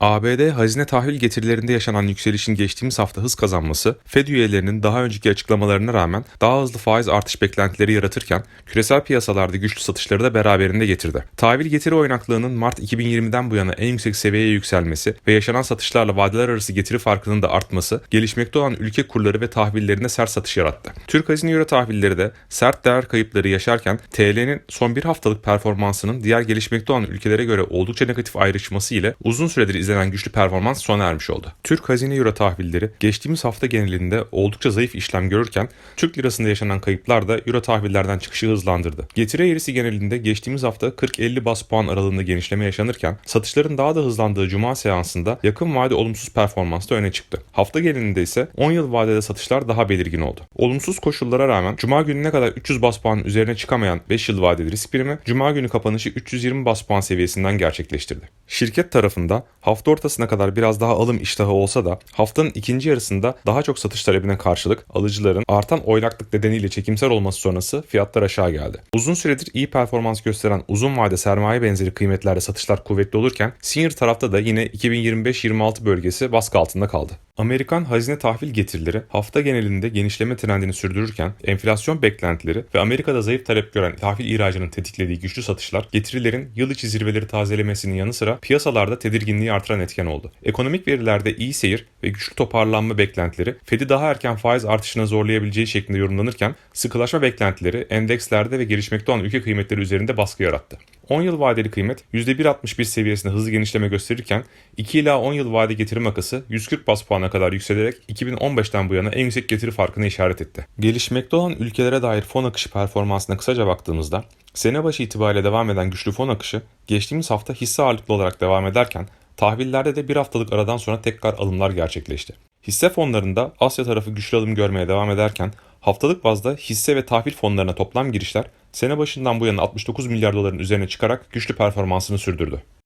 ABD hazine tahvil getirilerinde yaşanan yükselişin geçtiğimiz hafta hız kazanması, Fed üyelerinin daha önceki açıklamalarına rağmen daha hızlı faiz artış beklentileri yaratırken küresel piyasalarda güçlü satışları da beraberinde getirdi. Tahvil getiri oynaklığının Mart 2020'den bu yana en yüksek seviyeye yükselmesi ve yaşanan satışlarla vadeler arası getiri farkının da artması, gelişmekte olan ülke kurları ve tahvillerine sert satış yarattı. Türk hazine euro tahvilleri de sert değer kayıpları yaşarken TL'nin son bir haftalık performansının diğer gelişmekte olan ülkelere göre oldukça negatif ayrışması ile uzun süredir izlenen güçlü performans sona ermiş oldu. Türk hazine euro tahvilleri geçtiğimiz hafta genelinde oldukça zayıf işlem görürken Türk lirasında yaşanan kayıplar da euro tahvillerden çıkışı hızlandırdı. Getiri eğrisi genelinde geçtiğimiz hafta 40-50 bas puan aralığında genişleme yaşanırken satışların daha da hızlandığı cuma seansında yakın vade olumsuz performans da öne çıktı. Hafta genelinde ise 10 yıl vadede satışlar daha belirgin oldu. Olumsuz koşullara rağmen cuma gününe kadar 300 bas puan üzerine çıkamayan 5 yıl vadeli risk primi cuma günü kapanışı 320 bas puan seviyesinden gerçekleştirdi. Şirket tarafında hafta ortasına kadar biraz daha alım iştahı olsa da haftanın ikinci yarısında daha çok satış talebine karşılık alıcıların artan oynaklık nedeniyle çekimsel olması sonrası fiyatlar aşağı geldi. Uzun süredir iyi performans gösteren uzun vade sermaye benzeri kıymetlerde satışlar kuvvetli olurken senior tarafta da yine 2025-26 bölgesi baskı altında kaldı. Amerikan hazine tahvil getirileri hafta genelinde genişleme trendini sürdürürken enflasyon beklentileri ve Amerika'da zayıf talep gören tahvil ihracının tetiklediği güçlü satışlar getirilerin yıl içi zirveleri tazelemesinin yanı sıra piyasalarda tedirginliği artıran etken oldu. Ekonomik verilerde iyi seyir ve güçlü toparlanma beklentileri Fed'i daha erken faiz artışına zorlayabileceği şeklinde yorumlanırken sıkılaşma beklentileri endekslerde ve gelişmekte olan ülke kıymetleri üzerinde baskı yarattı. 10 yıl vadeli kıymet %1.61 seviyesinde hızlı genişleme gösterirken 2 ila 10 yıl vade getiri makası 140 bas puana kadar yükselerek 2015'ten bu yana en yüksek getiri farkını işaret etti. Gelişmekte olan ülkelere dair fon akışı performansına kısaca baktığımızda sene başı itibariyle devam eden güçlü fon akışı geçtiğimiz hafta hisse ağırlıklı olarak devam ederken tahvillerde de bir haftalık aradan sonra tekrar alımlar gerçekleşti. Hisse fonlarında Asya tarafı güçlü alım görmeye devam ederken haftalık bazda hisse ve tahvil fonlarına toplam girişler sene başından bu yana 69 milyar doların üzerine çıkarak güçlü performansını sürdürdü.